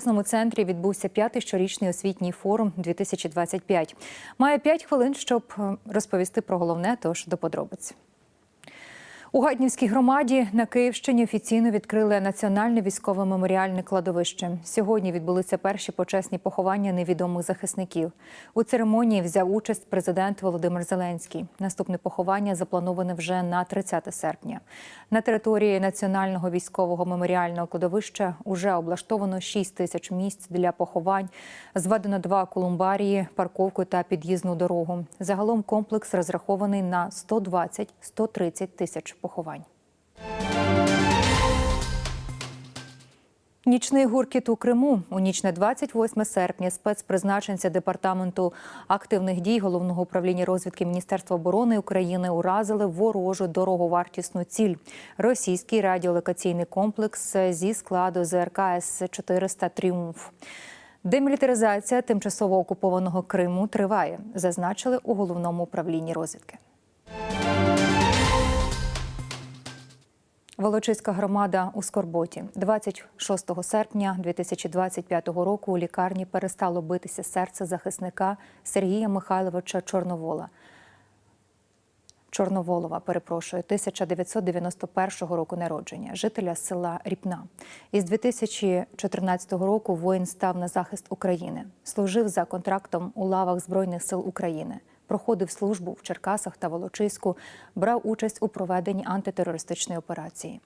Обласному центрі відбувся п'ятий щорічний освітній форум 2025. Має п'ять хвилин, щоб е, розповісти про головне, тож до подробиць. У Гаднівській громаді на Київщині офіційно відкрили національне військове меморіальне кладовище. Сьогодні відбулися перші почесні поховання невідомих захисників. У церемонії взяв участь президент Володимир Зеленський. Наступне поховання заплановане вже на 30 серпня. На території національного військового меморіального кладовища уже облаштовано 6 тисяч місць для поховань. Зведено два колумбарії, парковку та під'їзну дорогу. Загалом комплекс розрахований на 120-130 тисяч поховань. Нічний гуркіт у Криму у ніч на 28 серпня спецпризначенця департаменту активних дій головного управління розвідки Міністерства оборони України уразили ворожу дороговартісну ціль російський радіолокаційний комплекс зі складу ЗРК С-400 Тріумф. Демілітаризація тимчасово окупованого Криму триває, зазначили у головному управлінні розвідки. Волочиська громада у Скорботі 26 серпня 2025 року у лікарні перестало битися серце захисника Сергія Михайловича Чорновола. Чорноволова, перепрошую, 1991 року народження, жителя села Ріпна. Із 2014 року воїн став на захист України, служив за контрактом у лавах Збройних сил України, проходив службу в Черкасах та Волочиську, брав участь у проведенні антитерористичної операції.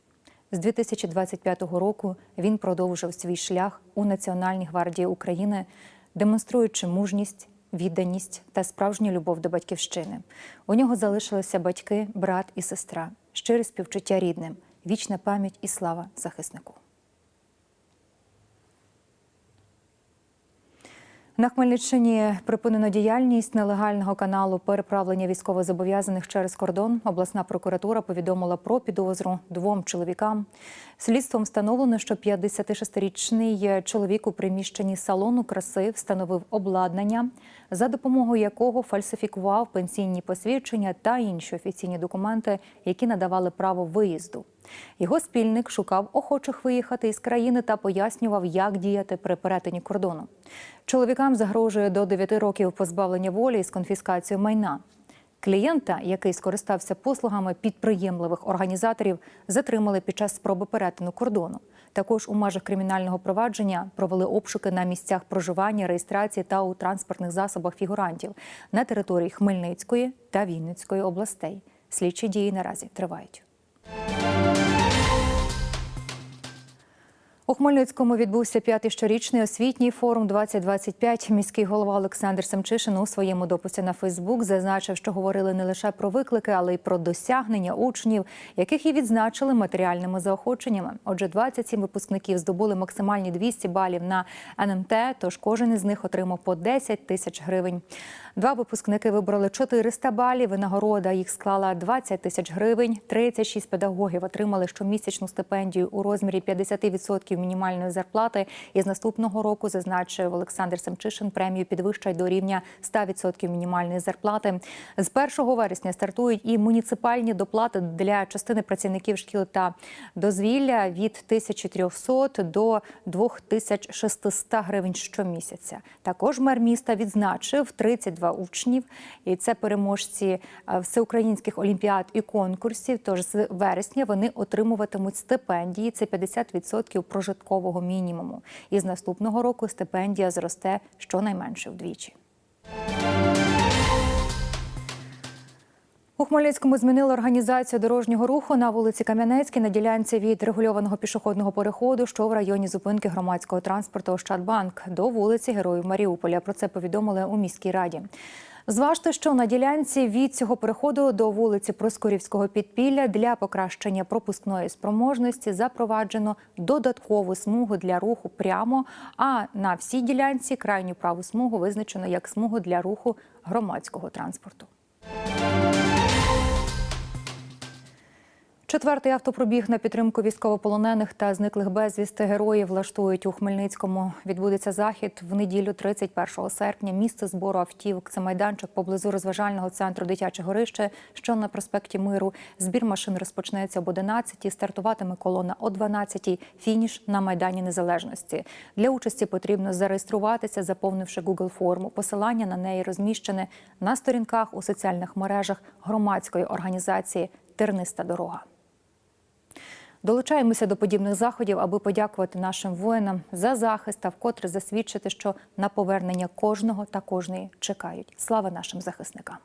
З 2025 року він продовжив свій шлях у Національній гвардії України, демонструючи мужність, відданість та справжню любов до батьківщини. У нього залишилися батьки, брат і сестра, щире співчуття рідним, вічна пам'ять і слава захиснику. На Хмельниччині припинено діяльність нелегального каналу переправлення військовозобов'язаних через кордон. Обласна прокуратура повідомила про підозру двом чоловікам. Слідством встановлено, що 56-річний чоловік у приміщенні салону краси встановив обладнання, за допомогою якого фальсифікував пенсійні посвідчення та інші офіційні документи, які надавали право виїзду. Його спільник шукав охочих виїхати із країни та пояснював, як діяти при перетині кордону. Чоловікам загрожує до 9 років позбавлення волі з конфіскацією майна. Клієнта, який скористався послугами підприємливих організаторів, затримали під час спроби перетину кордону. Також у межах кримінального провадження провели обшуки на місцях проживання, реєстрації та у транспортних засобах фігурантів на території Хмельницької та Вінницької областей. Слідчі дії наразі тривають. У Хмельницькому відбувся п'ятий щорічний освітній форум 2025. Міський голова Олександр Семчишин у своєму дописі на Фейсбук зазначив, що говорили не лише про виклики, але й про досягнення учнів, яких і відзначили матеріальними заохоченнями. Отже, 27 випускників здобули максимальні 200 балів на НМТ, тож кожен із них отримав по 10 тисяч гривень. Два випускники вибрали 400 балів. Винагорода їх склала 20 тисяч гривень. 36 педагогів отримали щомісячну стипендію у розмірі 50% мінімальної зарплати. І з наступного року зазначив Олександр Семчишин, премію підвищать до рівня 100% мінімальної зарплати. З 1 вересня стартують і муніципальні доплати для частини працівників шкіл та дозвілля від 1300 до 2600 гривень щомісяця. Також мер міста відзначив 32 учнів, і це переможці е, всеукраїнських олімпіад і конкурсів. Тож з вересня вони отримуватимуть стипендії. Це 50% прожиткового мінімуму. І з наступного року стипендія зросте щонайменше вдвічі. У Хмельницькому змінили організацію дорожнього руху на вулиці Кам'янецькій на ділянці від регульованого пішохідного переходу, що в районі зупинки громадського транспорту Ощадбанк до вулиці Героїв Маріуполя. Про це повідомили у міській раді. Зважте, що на ділянці від цього переходу до вулиці Проскурівського підпілля для покращення пропускної спроможності запроваджено додаткову смугу для руху прямо. А на всій ділянці крайню праву смугу визначено як смугу для руху громадського транспорту. Четвертий автопробіг на підтримку військовополонених та зниклих безвісти героїв влаштують у Хмельницькому. Відбудеться захід в неділю 31 серпня. Місце збору автівок. Це майданчик поблизу розважального центру Дитяче горище, що на проспекті Миру. Збір машин розпочнеться об 11 Стартуватиме колона о 12 Фініш на майдані Незалежності. Для участі потрібно зареєструватися, заповнивши Google форму. Посилання на неї розміщене на сторінках у соціальних мережах громадської організації Терниста дорога. Долучаємося до подібних заходів, аби подякувати нашим воїнам за захист та вкотре засвідчити, що на повернення кожного та кожної чекають. Слава нашим захисникам.